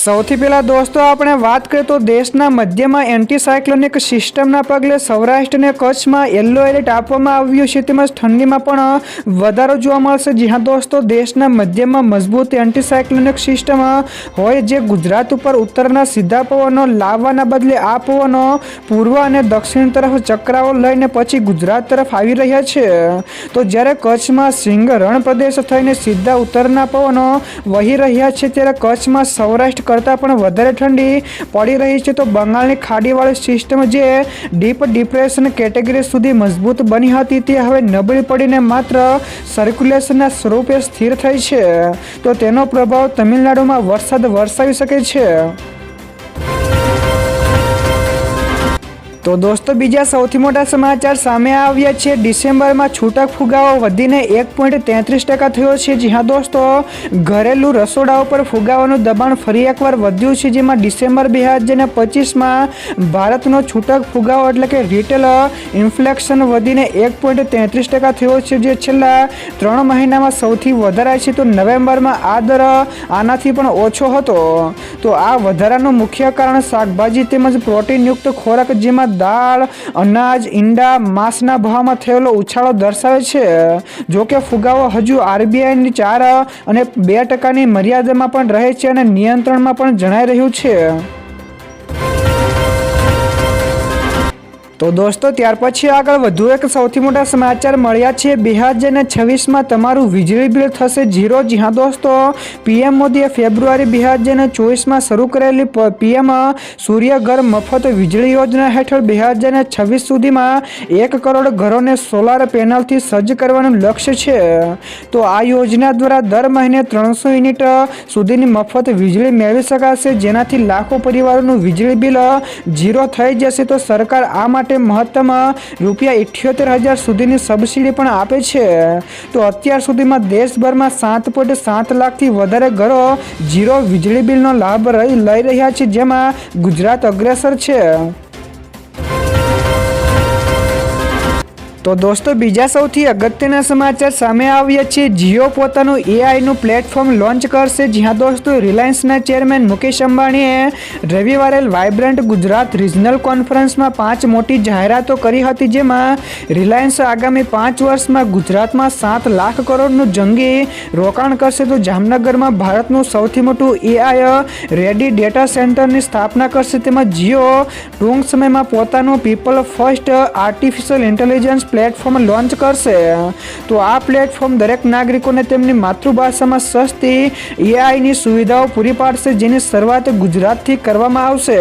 સૌથી પહેલાં દોસ્તો, આપણે વાત કરીએ તો દેશના મધ્યમાં એન્ટીસાયક્લોનિક સિસ્ટમના પગલે સૌરાષ્ટ્ર અને કચ્છમાં યલો એલર્ટ આપવામાં આવ્યું છે. તેમજ ઠંડીમાં પણ વધારો જોવા મળશે. જી હા દોસ્તો, દેશના મધ્યમાં મજબૂત એન્ટીસાયક્લોનિક સિસ્ટમ હોય જે ગુજરાત ઉપર ઉત્તરના સીધા પવનો લાવવાના બદલે આ પવનો પૂર્વ અને દક્ષિણ તરફ ચક્રાઓ લઈને પછી ગુજરાત તરફ આવી રહ્યા છે. તો જ્યારે કચ્છમાં સિંહ રણ પ્રદેશ થઈને સીધા ઉત્તરના પવનો વહી રહ્યા છે, ત્યારે કચ્છમાં સૌરાષ્ટ્ર કરતાં પણ વધારે ઠંડી પડી રહી છે. તો બંગાળની ખાડીવાળી સિસ્ટમ જે ડીપ ડિપ્રેશન કેટેગરી સુધી મજબૂત બની હતી તે હવે નબળી પડીને માત્ર સર્ક્યુલેશનના સ્વરૂપે સ્થિર થઈ છે. તો તેનો પ્રભાવ તમિલનાડુમાં વરસાદ વરસાવી શકે છે. તો દોસ્તો, બીજા સૌથી મોટા સમાચાર સામે આવ્યા છે. ડિસેમ્બરમાં છૂટક ફુગાવો વધીને એક પોઈન્ટ તેત્રીસ ટકા થયો છે. જી હા, દોસ્તો, ઘરેલું રસોડાઓ પર ફુગાવાનું દબાણ ફરી એકવાર વધ્યું છે, જેમાં ડિસેમ્બર બે હજાર પચીસમાં ભારતનો છૂટક ફુગાવો એટલે કે રિટેલ ઇન્ફ્લેક્શન વધીને એક પોઈન્ટ તેત્રીસ ટકા થયો છે, જે છેલ્લા ત્રણ મહિનામાં સૌથી વધારે છે. તો નવેમ્બરમાં આ દર આનાથી પણ ઓછો હતો. તો આ વધારાનું મુખ્ય કારણ શાકભાજી તેમજ પ્રોટીનયુક્ત ખોરાક, જેમાં દાળ, અનાજ, ઈંડા, માંસના ભાવમાં થયેલો ઉછાળો દર્શાવે છે. જો કે ફુગાવો હજુ આરબીઆઈની ચાર અને બે ટકાની મર્યાદામાં પણ રહે છે અને નિયંત્રણમાં પણ જણાઈ રહ્યું છે. તો દોસ્તો, ત્યાર પછી આગળ વધુ એક સૌથી મોટા સમાચાર મળ્યા છે. બે હજાર છવ્વીસમાં તમારું વીજળી બિલ થશે ઝીરો. જી હા, દોસ્તો, પીએમ મોદીએ ફેબ્રુઆરી બે હજાર ચોવીસમાં શરૂ કરેલી પીએમ સૂર્યઘર મફત વીજળી યોજના હેઠળ બે હજાર છવ્વીસ સુધીમાં એક કરોડ ઘરોને સોલાર પેનલથી સજ્જ કરવાનું લક્ષ્ય છે. તો આ યોજના દ્વારા દર મહિને ત્રણસો યુનિટ સુધીની મફત વીજળી મેળવી શકાશે. જેનાથી લાખો પરિવારોનું વીજળી બિલ ઝીરો થઈ જશે. તો સરકાર આ માટે માટે મહત્તમ રૂપિયા ઇઠ્યોતેર હજાર સુધીની સબસિડી પણ આપે છે. તો અત્યાર સુધીમાં દેશભરમાં સાત પોઈન્ટ સાત લાખથી વધારે ઘરો ઝીરો વીજળી બિલનો લાભ લઈ રહ્યા છે, જેમાં ગુજરાત અગ્રેસર છે. તો દોસ્તો, બીજા સૌથી અગત્યના સમાચાર સામે આવ્યા છે. જીઓ પોતાનું એઆઈનું પ્લેટફોર્મ લોન્ચ કરશે. જ્યાં દોસ્તો રિલાયન્સના ચેરમેન મુકેશ અંબાણીએ રવિવારે વાઇબ્રન્ટ ગુજરાત રિજનલ કોન્ફરન્સમાં પાંચ મોટી જાહેરાતો કરી હતી, જેમાં રિલાયન્સ આગામી પાંચ વર્ષમાં ગુજરાતમાં સાત લાખ કરોડનું જંગી રોકાણ કરશે. તો જામનગરમાં ભારતનું સૌથી મોટું એઆઈ રેડી ડેટા સેન્ટરની સ્થાપના કરશે. તેમાં જીઓ ટૂંક સમયમાં પોતાનું people first artificial intelligence platform launch કરશે, તો આ પ્લેટફોર્મ દરેક નાગરિકોને તેમની માતૃભાષામાં સસ્તી એઆઈની સુવિધાઓ પૂરી પાડશે, જેની શરૂઆત ગુજરાતથી કરવામાં આવશે.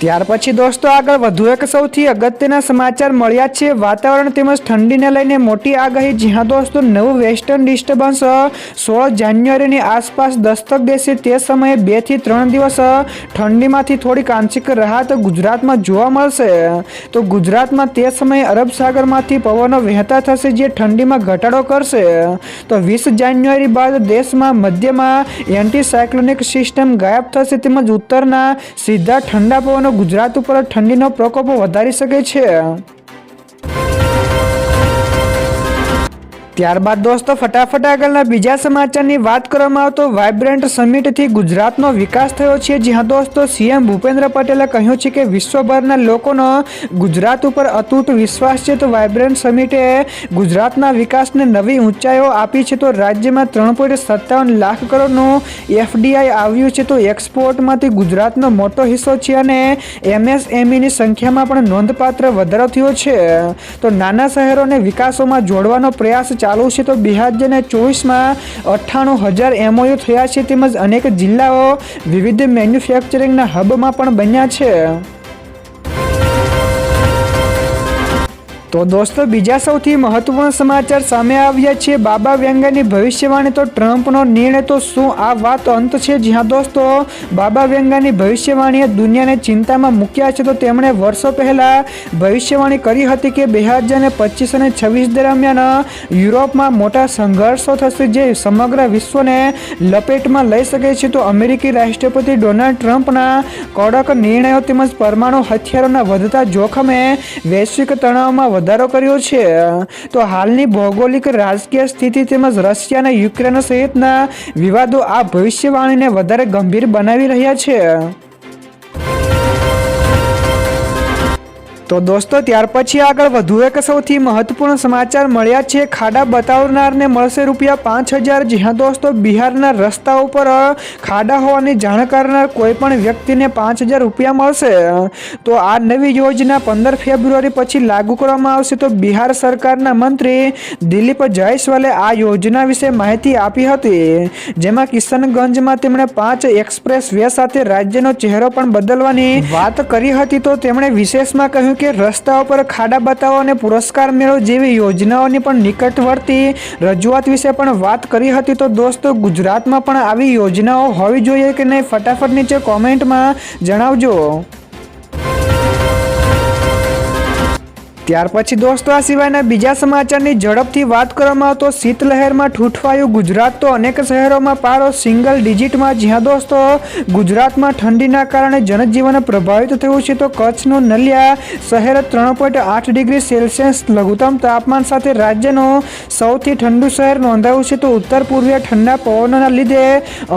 ત્યાર પછી દોસ્તો આગળ વધુ એક સૌથી અગત્યના સમાચાર મળ્યા છે. વાતાવરણ તેમજ ઠંડીને લઈને મોટી આગાહી. જ્યાં દોસ્તો નવું વેસ્ટર્ન ડિસ્ટર્બન્સ સોળ જાન્યુઆરીની આસપાસ દસ્તક દેશે તે સમયે બેથી ત્રણ દિવસ ઠંડીમાંથી થોડીક આંશિક રાહત ગુજરાતમાં જોવા મળશે. તો ગુજરાતમાં તે સમયે અરબ સાગરમાંથી પવનો વહેતા થશે જે ઠંડીમાં ઘટાડો કરશે. તો વીસ જાન્યુઆરી બાદ દેશમાં મધ્યમાં એન્ટીસાયક્લોનિક સિસ્ટમ ગાયબ થશે તેમજ ઉત્તરના સીધા ઠંડા પવનો ગુજરાત ઉપર ઠંડીનો પ્રકોપ વધારી શકે છે ત્યારબાદ દોસ્તો, ફટાફટ આગળના બીજા સમાચારની વાત કરવામાં આવતો વાઇબ્રન્ટ સમિટથી ગુજરાતનો વિકાસ થયો છે. જ્યાં દોસ્તો, સીએમ ભૂપેન્દ્ર પટેલે કહ્યું છે કે વિશ્વભરના લોકોનો ગુજરાત ઉપર અતૂટ વિશ્વાસ છે. તો વાઇબ્રન્ટ સમિટે ગુજરાતના વિકાસને નવી ઊંચાઈઓ આપી છે. તો રાજ્યમાં ત્રણ પોઈન્ટ સત્તાવન લાખ કરોડનું એફડીઆઈ આવ્યું છે. તો એક્સપોર્ટમાંથી ગુજરાતનો મોટો હિસ્સો છે અને એમએસએમઈની સંખ્યામાં પણ નોંધપાત્ર વધારો થયો છે. તો નાના શહેરોને વિકાસોમાં જોડવાનો પ્રયાસ ચાલુ છે તો બે હજાર ચોવીસમાં અઠ્ઠાણું હજાર એમઓયુ થયા છે તેમજ અનેક જિલ્લાઓ વિવિધ મેન્યુફેક્ચરિંગના હબમાં પણ બન્યા છે. તો દોસ્તો, બીજા સૌથી મહત્વપૂર્ણ સમાચાર સામે આવ્યા છે. બાબા વેંગાની ભવિષ્યવાણી તો ટ્રમ્પનો નિર્ણય તો શું? આ વાત અંત છે જ્યાં દોસ્તો, બાબા વેંગાની ભવિષ્યવાણીએ દુનિયાને ચિંતામાં મૂક્યા છે તો તેમણે વર્ષો પહેલાં ભવિષ્યવાણી કરી હતી કે બે હજાર પચીસ અને છવ્વીસ દરમિયાન યુરોપમાં મોટા સંઘર્ષો થશે જે સમગ્ર વિશ્વને લપેટમાં લઈ શકે છે. તો અમેરિકી રાષ્ટ્રપતિ ડોનાલ્ડ ટ્રમ્પના કડક નિર્ણયો તેમજ પરમાણુ હથિયારોના વધતા જોખમે વૈશ્વિક તણાવમાં વધારો કર્યો છે. તો હાલની ભૌગોલિક રાજકીય સ્થિતિ તેમજ રશિયા અને યુક્રેન સહિતના વિવાદો આ ભવિષ્યવાણીને વધારે ગંભીર બનાવી રહ્યા છે. તો દોસ્તો, ત્યાર પછી આગળ વધુ એક સૌથી મહત્વપૂર્ણ સમાચાર મળ્યા છે. ખાડા બતાવનારને મળશે રૂપિયા પાંચ હજાર. જ્યાં દોસ્તો, બિહારના રસ્તા ઉપર ખાડા હોવાની જાણ કરનાર કોઈ પણ વ્યક્તિને પાંચ હજાર રૂપિયા મળશે. તો આ નવી યોજના પંદર ફેબ્રુઆરી પછી લાગુ કરવામાં આવશે. તો બિહાર સરકારના મંત્રી દિલીપ જયસ્વાલે આ યોજના વિશે માહિતી આપી હતી. જેમાં કિશનગંજમાં તેમણે પાંચ એક્સપ્રેસ વે સાથે રાજ્યનો ચહેરો પણ બદલવાની વાત કરી હતી. તો તેમણે વિશેષમાં કહ્યું કે રસ્તા ઉપર ખાડા બતાવો અને પુરસ્કાર મેળો જેવી યોજનાઓની પણ નિકટવર્તી રજૂઆત વિશે પણ વાત કરી હતી તો દોસ્તો, ગુજરાતમાં પણ આવી યોજનાઓ હોવી જોઈએ કે નહીં? ફટાફટ નીચે કોમેન્ટમાં જણાવજો. ત્યાર પછી દોસ્તો, આ સિવાયના બીજા સમાચારની ઝડપથી વાત કરવામાં આવતો શીતલહેરમાં ઠૂંઠવાયું ગુજરાત, તો અનેક શહેરોમાં પારો સિંગલ ડિજિટમાં જ્યાં દોસ્તો, ગુજરાતમાં ઠંડીના કારણે જનજીવન પ્રભાવિત થયું છે, તો કચ્છનું નલિયા શહેર ત્રણ પોઈન્ટ આઠ ડિગ્રી સેલ્સિયસ લઘુત્તમ તાપમાન સાથે રાજ્યનું સૌથી ઠંડુ શહેર નોંધાયું છે, તો ઉત્તર પૂર્વીય ઠંડા પવનોના લીધે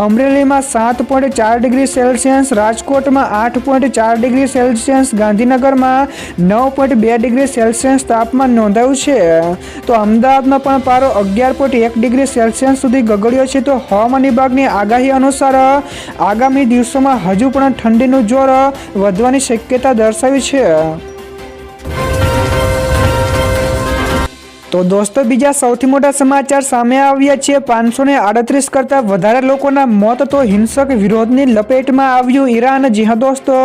અમરેલીમાં સાત પોઈન્ટ ચાર ડિગ્રી સેલ્સિયસ, રાજકોટમાં આઠ પોઈન્ટ ચાર ડિગ્રી સેલ્સિયસ, ગાંધીનગરમાં નવ પોઈન્ટ બે ડિગ્રી સેલ્સિયસ તાપમાન નોંધાયું છે. તો અમદાવાદમાં પણ પારો અગિયાર પોઈન્ટ એક ડિગ્રી સેલ્સિયસ સુધી ગગડ્યો છે. તો હવામાન વિભાગની આગાહી અનુસાર આગામી દિવસોમાં હજુ પણ ઠંડીનું જોર વધવાની શક્યતા દર્શાવી છે. તો દોસ્તો, બીજા સૌથી મોટા સમાચાર સામે આવ્યા છે. પાંચસો ને આડત્રીસ કરતાં વધારે લોકોના મોત તો હિંસક વિરોધની લપેટમાં આવ્યું ઈરાન. જી હા, દોસ્તો,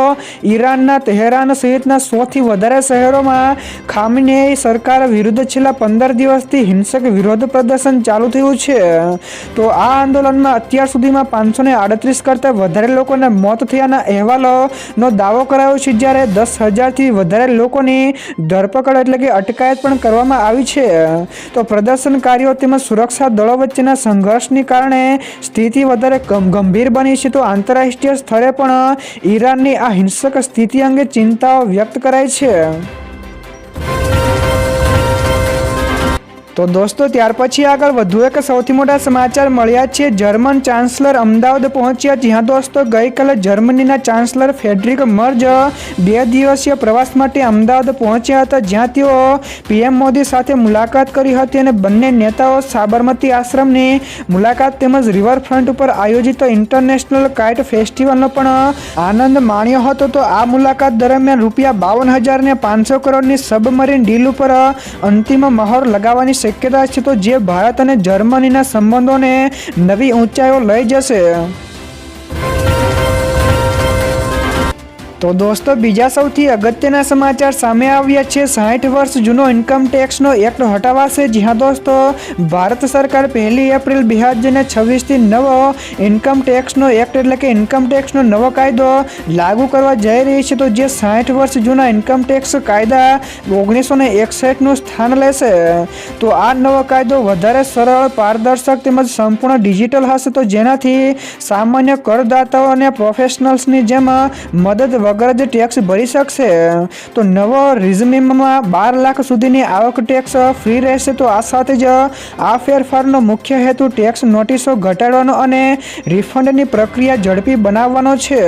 ઈરાનના તહેરાન સહિતના સોથી વધારે શહેરોમાં ખામીને સરકાર વિરુદ્ધ છેલ્લા પંદર દિવસથી હિંસક વિરોધ પ્રદર્શન ચાલુ થયું છે. તો આ આંદોલનમાં અત્યાર સુધીમાં પાંચસો ને આડત્રીસ કરતાં વધારે લોકોના મોત થયાના અહેવાલોનો દાવો કરાયો છે, જ્યારે દસ હજારથી વધારે લોકોની ધરપકડ એટલે કે અટકાયત પણ કરવામાં આવી છે. તો પ્રદર્શનકારીઓ તેમજ સુરક્ષા દળો વચ્ચેના સંઘર્ષની કારણે સ્થિતિ વધારે ગંભીર બની છે. તો આંતરરાષ્ટ્રીય સ્તરે પણ ઈરાનની આ હિંસક સ્થિતિ અંગે ચિંતાઓ વ્યક્ત કરાઈ છે. તો દોસ્તો, ત્યાર પછી આગળ વધુ એક સૌથી મોટા સમાચાર મળ્યા છે. જર્મન ચાન્સલર અમદાવાદ પહોંચ્યા જ્યાં દોસ્તો ગઈકાલે જર્મનીના ચાન્સલર ફેડરિક મર્જ બે દિવસીય પ્રવાસ માટે અમદાવાદ પહોંચ્યા હતા, જ્યાં તેઓ પીએમ મોદી સાથે મુલાકાત કરી હતી અને બંને નેતાઓ સાબરમતી આશ્રમની મુલાકાત તેમજ રિવરફ્રન્ટ ઉપર આયોજિત ઇન્ટરનેશનલ કાઇટ ફેસ્ટિવલનો પણ આનંદ માણ્યો હતો. તો આ મુલાકાત દરમિયાન રૂપિયા બાવન હજાર ને પાંચસો કરોડની સબમરીન ડીલ ઉપર અંતિમ મહોર લગાવવાની શક્યતા છે તો જે ભારત અને જર્મનીના સંબંધોને નવી ઊંચાઈઓ લઈ જશે. તો દોસ્તો, બીજા સૌથી અગત્યના સમાચાર સામે આવ્યા છે. સાઠ વર્ષ જૂનો ઇન્કમ ટેક્સનો એક્ટ હટાવાશે જ્યાં દોસ્તો, ભારત સરકાર પહેલી એપ્રિલ બે હજાર છવ્વીસથી નવો ઇન્કમ ટેક્સનો એક્ટ એટલે કે ઇન્કમ ટેક્સનો નવો કાયદો લાગુ કરવા જઈ રહી છે. તો જે સાઠ વર્ષ જૂના ઇન્કમ ટેક્સ કાયદા ઓગણીસો ને એકસઠનું સ્થાન લેશે, તો આ નવો કાયદો વધારે સરળ, પારદર્શક તેમજ સંપૂર્ણ ડિજિટલ હશે. તો જેનાથી સામાન્ય કરદાતાઓ અને પ્રોફેશનલ્સની જેમ મદદ વગર જ ટેક્સ ભરી શકશે? તો નવો રિઝમીમમાં બાર લાખ સુધીની આવક ટેક્સ ફ્રી રહેશે, તો આ સાથે જ આ ફેરફારનો મુખ્ય હેતુ ટેક્સ નોટિસો ઘટાડવાનો અને રિફંડની પ્રક્રિયા ઝડપી બનાવવાનો છે.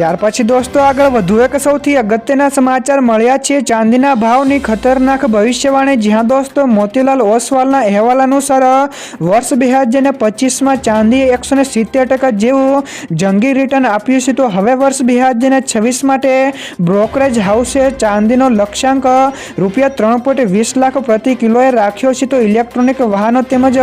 ત્યાર પછી દોસ્તો આગળ વધુ એક સૌથી અગત્યના સમાચાર મળ્યા છે. ચાંદીના ભાવની ખતરનાક ભવિષ્યવાણી. જ્યાં દોસ્તો મોતીલાલ ઓસવાલના અહેવાલ અનુસાર, વર્ષ બે હજાર પચીસમાં ચાંદીએ એકસો ને સિત્તેર ટકા જેવું જંગી રિટર્ન આપ્યું છે. તો હવે વર્ષ બે હજાર છવ્વીસ માટે બ્રોકરેજ હાઉસે ચાંદીનો લક્ષ્યાંક રૂપિયા ત્રણ પોઈન્ટ વીસ લાખ પ્રતિ કિલોએ રાખ્યો છે. તો ઇલેક્ટ્રોનિક વાહનો તેમજ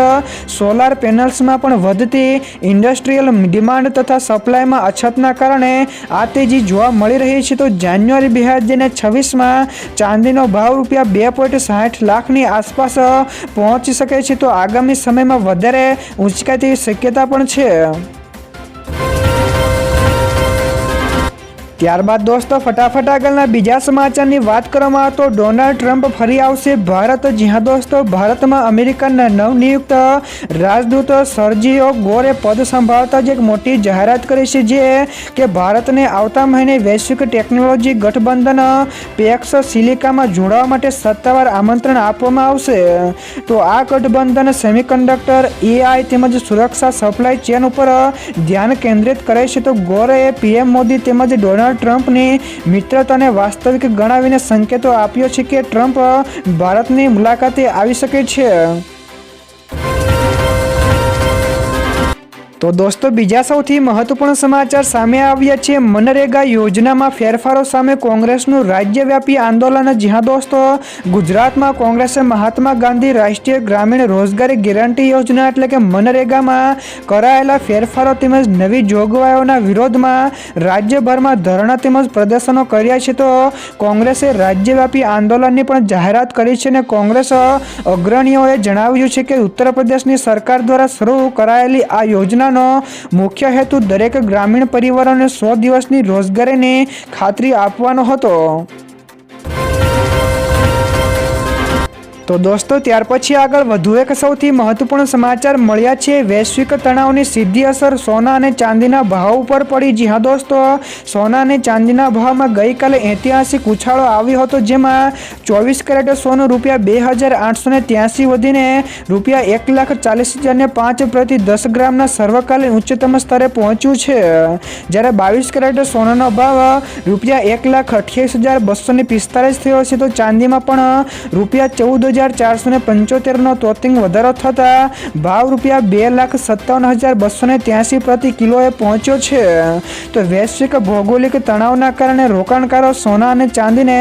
સોલાર પેનલ્સમાં પણ વધતી ઇન્ડસ્ટ્રીયલ ડિમાન્ડ તથા સપ્લાયમાં અછતના કારણે આ તેજી જોવા મળી રહી છે, તો જાન્યુઆરી બે હજાર છવ્વીસમાં ચાંદીનો ભાવ રૂપિયા બે પોઈન્ટ સાઠ લાખની આસપાસ પહોંચી શકે છે. તો આગામી સમયમાં વધારે ઉંચકાય તેવી શક્યતા પણ છે. ત્યારબાદ દોસ્તો, ફટાફટ આગળના બીજા સમાચારની વાત કરવામાં તો ડોનાલ્ડ ટ્રમ્પ ફરી આવશે ભારત. જ્યાં દોસ્તો, ભારતમાં અમેરિકાના નવનિયુક્ત રાજદૂત સર્જીઓ ગોરે પદ સંભાળતા જ એક મોટી જાહેરાત કરી છે જે કે ભારતને આવતા મહિને વૈશ્વિક ટેકનોલોજી ગઠબંધન પેક્સ સિલિકામાં જોડાવા માટે સત્તાવાર આમંત્રણ આપવામાં આવશે. તો આ ગઠબંધન સેમિકન્ડક્ટર એઆઈ તેમજ સુરક્ષા સપ્લાય ચેન ઉપર ધ્યાન કેન્દ્રિત કરે છે. તો ગોરે પીએમ મોદી તેમજ ડોનાલ્ડ ટ્રમ્પની મિત્રતાને વાસ્તવિક ગણાવીને સંકેતો આપ્યો છે કે ટ્રમ્પ ભારતની મુલાકાતે આવી શકે છે. તો દોસ્તો, બીજા સૌથી મહત્વપૂર્ણ સમાચાર સામે આવ્યા છે. મનરેગા યોજનામાં ફેરફારો સામે કોંગ્રેસનું રાજ્યવ્યાપી આંદોલન. જ્યાં દોસ્તો, ગુજરાતમાં કોંગ્રેસે મહાત્મા ગાંધી રાષ્ટ્રીય ગ્રામીણ રોજગારી ગેરંટી યોજના એટલે કે મનરેગામાં કરાયેલા ફેરફારો તેમજ નવી જોગવાઈઓના વિરોધમાં રાજ્યભરમાં ધરણા તેમજ પ્રદર્શનો કર્યા છે. તો કોંગ્રેસે રાજ્યવ્યાપી આંદોલનની પણ જાહેરાત કરી છે અને કોંગ્રેસ અગ્રણીઓએ જણાવ્યું છે કે ઉત્તર પ્રદેશની સરકાર દ્વારા શરૂ કરાયેલી આ યોજના યોજનાનો મુખ્ય હેતુ દરેક ગ્રામીણ પરિવારોને સો દિવસની રોજગારીની ખાતરી આપવાનો હતો. તો દોસ્તો, ત્યાર પછી આગળ વધુ એક સૌથી મહત્વપૂર્ણ સમાચાર મળ્યા છે. વૈશ્વિક તણાવની સીધી અસર સોના અને ચાંદીના ભાવ ઉપર પડી. જી હા દોસ્તો, સોના અને ચાંદીના ભાવમાં ગઈકાલે ઐતિહાસિક ઉછાળો આવ્યો હતો, જેમાં ચોવીસ કેરેટ સોનું રૂપિયા બે હજાર આઠસો ને ત્યાંસી વધીને રૂપિયા એક લાખ ચાલીસ હજારને પાંચ પ્રતિ દસ ગ્રામના સર્વકાલીન ઉચ્ચતમ સ્તરે પહોંચ્યું છે. જ્યારે બાવીસ કેરેટ સોનાનો ભાવ રૂપિયા એક લાખ અઠ્યાવીસ હજાર બસો ને પિસ્તાલીસ થયો છે, તો ચાંદીમાં પણ રૂપિયા ચૌદ હજાર ચારસો ને પંચોતેરનો તોતિંગ વધારો થતાં ભાવ રૂપિયા બે લાખ સત્તાવન હજાર બસો ને ત્યાંસી પ્રતિ કિલોએ પહોંચ્યો છે. તો વૈશ્વિક ભૌગોલિક તણાવના કારણે રોકાણકારો સોના અને ચાંદીને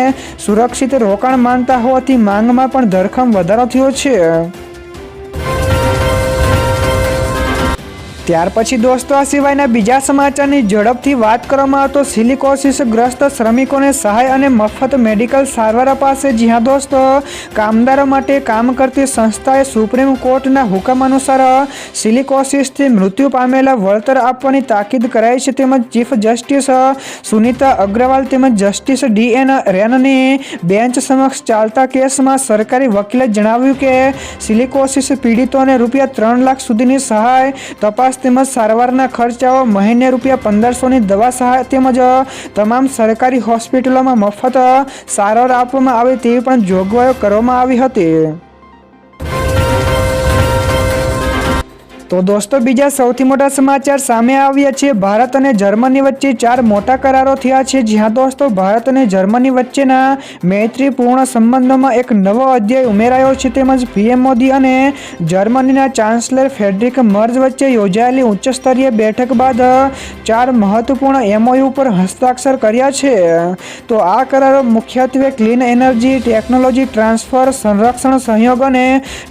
સુરક્ષિત રોકાણ માનતા હોવાથી માંગમાં પણ ધરખમ વધારો થયો છે. ત્યાર પછી દોસ્તો, આ સિવાયના બીજા સમાચારની ઝડપથી વાત કરવામાં આવતો સિલિકોસિસ ગ્રસ્ત શ્રમિકોને સહાય અને મફત મેડિકલ સારવાર અપાશે. જ્યાં દોસ્તો, કામદારો માટે કામ કરતી સંસ્થાએ સુપ્રીમ કોર્ટના હુકમ અનુસાર સિલિકોસિસથી મૃત્યુ પામેલા વળતર આપવાની તાકીદ કરાઈ છે. તેમજ ચીફ જસ્ટિસ સુનિતા અગ્રવાલ તેમજ જસ્ટિસ ડી એન રેનની બેન્ચ સમક્ષ ચાલતા કેસમાં સરકારી વકીલે જણાવ્યું કે સિલિકોસિસ પીડિતોને રૂપિયા ત્રણ લાખ સુધીની સહાય તપાસ તેમજ સારવારના ખર્ચાઓ મહિને રૂપિયા પંદરસોની દવા સહાય તેમજ તમામ સરકારી હોસ્પિટલોમાં મફત સારવાર આપવામાં આવે તેવી પણ જોગવાઈઓ કરવામાં આવી હતી. તો દોસ્તો, બીજા સૌથી મોટા સમાચાર સામે આવ્યા છે. ભારત અને જર્મની વચ્ચે ચાર મોટા કરારો થયા છે. જ્યાં દોસ્તો, ભારત અને જર્મની વચ્ચેના મૈત્રીપૂર્ણ સંબંધોમાં એક નવો અધ્યાય ઉમેરાયો છે. તેમજ પીએમ મોદી અને જર્મનીના ચાન્સલર ફેડરિક મર્જ વચ્ચે યોજાયેલી ઉચ્ચ સ્તરીય બેઠક બાદ ચાર મહત્વપૂર્ણ એમઓયુ પર હસ્તાક્ષર કર્યા છે. તો આ કરારો મુખ્યત્વે ક્લીન એનર્જી, ટેકનોલોજી ટ્રાન્સફર, સંરક્ષણ સહયોગ અને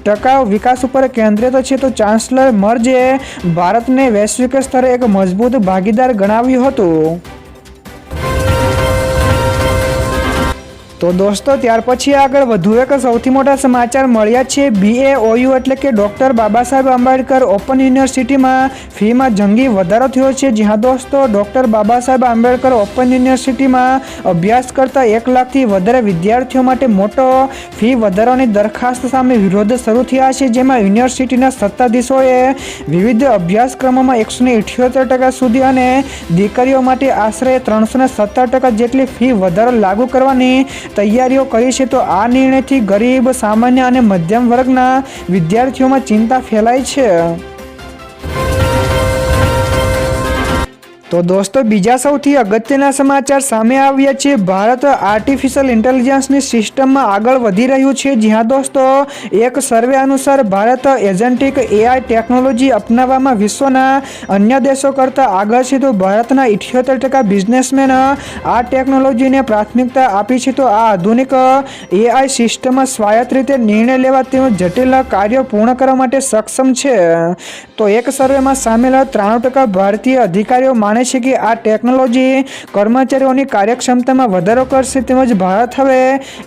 ટકાઉ વિકાસ ઉપર કેન્દ્રિત છે. તો ચાન્સલર મર્જે ભારતને વૈશ્વિક સ્તરે એક મજબૂત ભાગીદાર ગણાવ્યું હતું. તો દોસ્તો, ત્યાર પછી આગળ વધુ એક સૌથી મોટા સમાચાર મળ્યા છે. બીએઓયુ એટલે કે ડૉક્ટર બાબા સાહેબ આંબેડકર ઓપન યુનિવર્સિટીમાં ફીમાં જંગી વધારો થયો છે. જ્યાં દોસ્તો, ડૉક્ટર બાબા સાહેબ આંબેડકર ઓપન યુનિવર્સિટીમાં અભ્યાસ કરતા એક લાખથી વધારે વિદ્યાર્થીઓ માટે મોટો ફી વધારાની દરખાસ્ત સામે વિરોધ શરૂ થયા છે. જેમાં યુનિવર્સિટીના સત્તાધીશોએ વિવિધ અભ્યાસક્રમોમાં એકસો ઇઠ્યોતેર ટકા સુધી અને દીકરીઓ માટે આશરે ત્રણસો સત્તર ટકા જેટલી ફી વધારો લાગુ કરવાની તૈયારીઓ કરી છે તો આ નિર્ણયથી ગરીબ, સામાન્ય અને મધ્યમ વર્ગના વિદ્યાર્થીઓમાં ચિંતા ફેલાય છે. તો દોસ્તો, બીજા સૌથી અગત્યના સમાચાર સામે આવ્યા છે. ભારત આર્ટિફિશિયલ ઇન્ટેલિજન્સની સિસ્ટમમાં આગળ વધી રહ્યું છે. જ્યાં દોસ્તો, એક સર્વે અનુસાર ભારત એજન્ટિક એઆઈ ટેકનોલોજી અપનાવવામાં વિશ્વના અન્ય દેશો કરતાં આગળ છે. તો ભારતના ઇઠ્યોતેર ટકા બિઝનેસમેન આ ટેકનોલોજીને પ્રાથમિકતા આપી છે. તો આ આધુનિક એઆઈ સિસ્ટમમાં સ્વાયત્ત રીતે નિર્ણય લેવા તેમજ જટિલ કાર્યો પૂર્ણ કરવા માટે સક્ષમ છે. તો એક સર્વેમાં સામેલ ત્રાણું ટકા ભારતીય અધિકારીઓ માને છે કે આ ટેકનોલોજી કર્મચારીઓની કાર્યક્ષમતામાં વધારો કરશે તેમજ ભારત હવે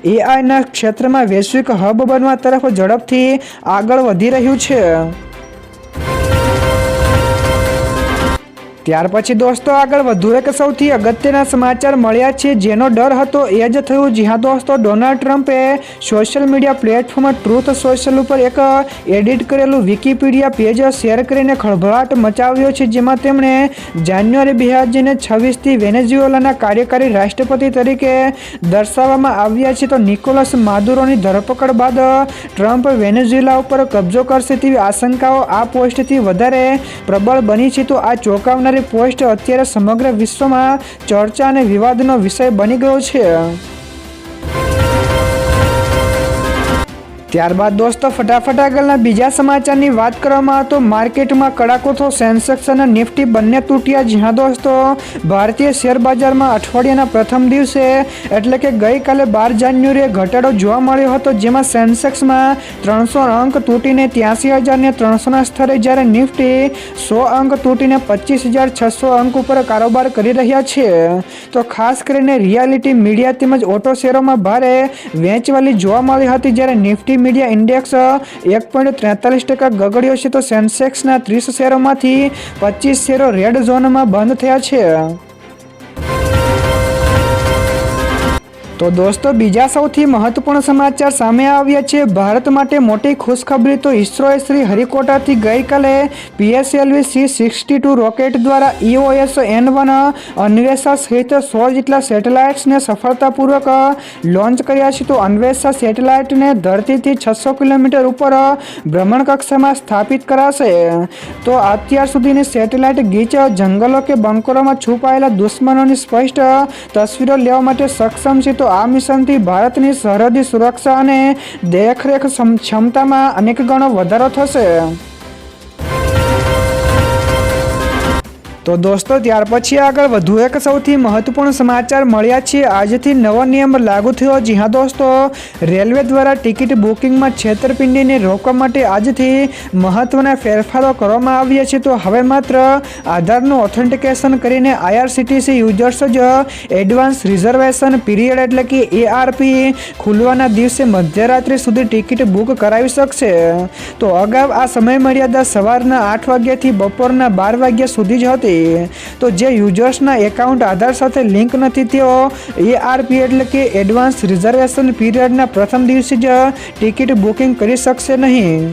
એઆઈના ક્ષેત્રમાં વૈશ્વિક હબ બનવા તરફ ઝડપથી આગળ વધી રહ્યું છે. ત્યાર પછી દોસ્તો આગળ વધુ એક સૌથી અગત્યના સમાચાર મળ્યા છે, જેનો ડર હતો એ જ થયું જી હા દોસ્તો ડોનાલ્ડ ટ્રમ્પે social media platform Truth Social ઉપર એક એડિટ કરેલું વિકીપીડિયા પેજ શેર કરીને ખળભળાટ મચાવ્યો છે, જેમાં તેમણે જાન્યુઆરી બે હજાર છવ્વીસથી વેનેઝુએલાના કાર્યકારી રાષ્ટ્રપતિ તરીકે દર્શાવવામાં આવ્યા છે. તો નિકોલસ માદુરોની ધરપકડ બાદ ટ્રમ્પ વેનેઝુએલા ઉપર કબજો કરશે તેવી આશંકાઓ આ પોસ્ટથી વધારે પ્રબળ બની છે. તો આ ચોંકાવનારી પોસ્ટ અત્યારે સમગ્ર વિશ્વમાં ચર્ચા અને વિવાદનો વિષય બની ગયો છે. ત્યારબાદ દોસ્તો, ફટાફટ આગળના બીજા સમાચારની વાત કરવામાં તો માર્કેટમાં કડાકો સેન્સેક્સ અને નિફ્ટી બંને તૂટ્યા જ્યાં દોસ્તો, ભારતીય શેર બજારમાં અઠવાડિયાના પ્રથમ દિવસે એટલે કે ગઈકાલે બાર જાન્યુઆરીએ ઘટાડો જોવા મળ્યો હતો, જેમાં સેન્સેક્સમાં ત્રણસો અંક તૂટીને ત્યાંસી હજારને ત્રણસોના સ્તરે જ્યારે નિફ્ટી સો અંક તૂટીને પચીસ હજાર છસો અંક ઉપર કારોબાર કરી રહ્યા છે. તો ખાસ કરીને રિયાલિટી મીડિયા તેમજ ઓટો શેરોમાં ભારે વેચવાલી જોવા મળી હતી, જ્યારે નિફ્ટી મીડિયા ઇન્ડેક્સ એક પોઈન્ટ ત્રેતાલીસ ટકા ગગડ્યો છે તો સેન્સેક્સના ત્રીસ શેરોમાંથી પચીસ શેરો રેડ ઝોનમાં બંધ થયા છે. તો દોસ્તો, બીજા સૌથી મહત્વપૂર્ણ સમાચાર સામે આવ્યા છે. ભારત માટે મોટી ખુશખબરી તો ઇસરોએ શ્રી હરિકોટાથી ગઈકાલે PSLV C sixty two rocket દ્વારા ઈઓએસ એન વન અન્વેષા સહિત સો જેટલા સેટેલાઇટ્સને સફળતાપૂર્વક લોન્ચ કર્યા છે. તો અન્વેષા સેટેલાઇટને ધરતીથી છસો કિલોમીટર ઉપર ભ્રમણ કક્ષામાં સ્થાપિત કરાશે. તો અત્યાર સુધીની સેટેલાઇટ ગીચ, જંગલો કે બંકરોમાં છુપાયેલા દુશ્મનોની સ્પષ્ટ તસવીરો લેવા માટે સક્ષમ છે. તો આ મિશનથી ભારતની સરહદી સુરક્ષા અને દેખરેખ ક્ષમતામાં અનેક ગણો વધારો થશે. તો દોસ્તો, ત્યાર પછી આગળ વધુ એક સૌથી મહત્વપૂર્ણ સમાચાર મળ્યા છે. આજથી નવો નિયમ લાગુ થયો. જી હા દોસ્તો, રેલવે દ્વારા ટિકિટ બુકિંગમાં છેતરપિંડીને રોકવા માટે આજથી મહત્વના ફેરફારો કરવામાં આવ્યા છે. તો હવે માત્ર આધારનું ઓથેન્ટિકેશન કરીને આઈઆરસીટીસી યુઝર્સ જ એડવાન્સ રિઝર્વેશન પીરિયડ એટલે કે એઆરપી ખુલવાના દિવસે મધ્યરાત્રિ સુધી ટિકિટ બુક કરાવી શકશે. તો અગાઉ આ સમય મર્યાદા સવારના આઠ વાગ્યાથી બપોરના બાર વાગ્યા સુધી જ હતી. તો જે યુઝર્સના એકાઉન્ટ આધાર સાથે લિંક નથી તેઓ એઆરપી એટલે કે એડવાન્સ રિઝર્વેશન પીરિયડના પ્રથમ દિવસે જ ટિકિટ બુકિંગ કરી શકશે નહીં.